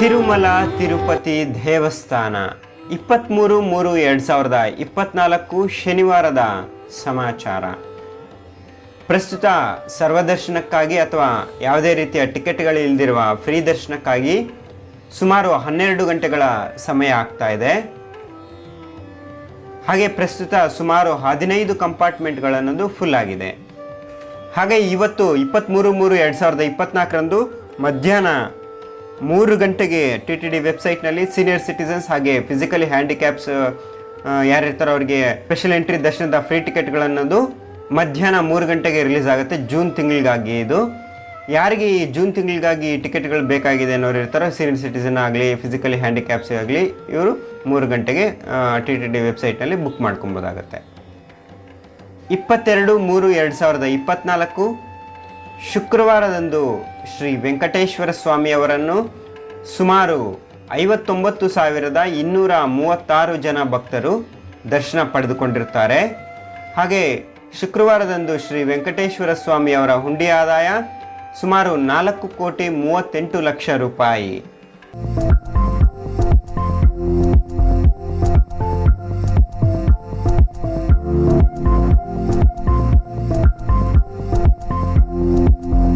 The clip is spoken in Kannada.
ತಿರುಮಲ, ತಿರುಪತಿ ದೇವಸ್ಥಾನ. ಇಪ್ಪತ್ತ್ಮೂರು ಮೂರು, ಎರಡು ಸಾವಿರದ ಇಪ್ಪತ್ನಾಲ್ಕು ಶನಿವಾರದ ಸಮಾಚಾರ. ಪ್ರಸ್ತುತ ಸರ್ವದರ್ಶನಕ್ಕಾಗಿ ಅಥವಾ ಯಾವುದೇ ರೀತಿಯ ಟಿಕೆಟ್ಗಳು ಇಲ್ದಿರುವ ಫ್ರೀ ದರ್ಶನಕ್ಕಾಗಿ ಸುಮಾರು ಹನ್ನೆರಡು ಗಂಟೆಗಳ ಸಮಯ ಆಗ್ತಾ ಇದೆ. ಹಾಗೆ ಪ್ರಸ್ತುತ ಸುಮಾರು ಹದಿನೈದು ಕಂಪಾರ್ಟ್ಮೆಂಟ್ಗಳನ್ನೋದು ಫುಲ್ ಆಗಿದೆ. ಹಾಗೆ ಇವತ್ತು ಇಪ್ಪತ್ತ್ಮೂರು ಮೂರು, ಎರಡು ಸಾವಿರದ ಇಪ್ಪತ್ನಾಲ್ಕರಂದು ಮಧ್ಯಾಹ್ನ ಮೂರು ಗಂಟೆಗೆ ಟಿ ಟಿ ಡಿ ವೆಬ್ಸೈಟ್ನಲ್ಲಿ ಸೀನಿಯರ್ ಸಿಟಿಸನ್ಸ್ ಹಾಗೆ ಫಿಸಿಕಲಿ ಹ್ಯಾಂಡಿಕ್ಯಾಪ್ಸ್ ಯಾರಿರ್ತಾರೋ ಅವರಿಗೆ ಸ್ಪೆಷಲ್ ಎಂಟ್ರಿ ದರ್ಶನದ ಫ್ರೀ ಟಿಕೆಟ್ಗಳನ್ನೋದು ಮಧ್ಯಾಹ್ನ ಮೂರು ಗಂಟೆಗೆ ರಿಲೀಸ್ ಆಗುತ್ತೆ, ಜೂನ್ ತಿಂಗಳಿಗಾಗಿ ಇದು. ಯಾರಿಗೆ ಈ ಜೂನ್ ತಿಂಗಳಿಗಾಗಿ ಟಿಕೆಟ್ಗಳು ಬೇಕಾಗಿದೆ ಅನ್ನೋರು ಇರ್ತಾರೋ, ಸೀನಿಯರ್ ಸಿಟಿಸನ್ ಆಗಲಿ, ಫಿಸಿಕಲಿ ಹ್ಯಾಂಡಿಕ್ಯಾಪ್ಸ್ ಆಗಲಿ, ಇವರು ಮೂರು ಗಂಟೆಗೆ ಟಿ ಟಿ ಡಿ ವೆಬ್ಸೈಟ್ನಲ್ಲಿ ಬುಕ್ ಮಾಡ್ಕೊಬೋದಾಗತ್ತೆ. ಇಪ್ಪತ್ತೆರಡು ಮೂರು ಎರಡು ಸಾವಿರದ ಇಪ್ಪತ್ನಾಲ್ಕು ಶುಕ್ರವಾರದಂದು ಶ್ರೀ ವೆಂಕಟೇಶ್ವರ ಸ್ವಾಮಿಯವರನ್ನು ಸುಮಾರು ಐವತ್ತೊಂಬತ್ತು ಸಾವಿರದ ಇನ್ನೂರ ಮೂವತ್ತಾರು ಜನ ಭಕ್ತರು ದರ್ಶನ ಪಡೆದುಕೊಂಡಿರುತ್ತಾರೆ. ಹಾಗೆ ಶುಕ್ರವಾರದಂದು ಶ್ರೀ ವೆಂಕಟೇಶ್ವರ ಸ್ವಾಮಿಯವರ ಹುಂಡಿ ಆದಾಯ ಸುಮಾರು ನಾಲ್ಕು ಕೋಟಿ ಮೂವತ್ತೆಂಟು ಲಕ್ಷ ರೂಪಾಯಿ.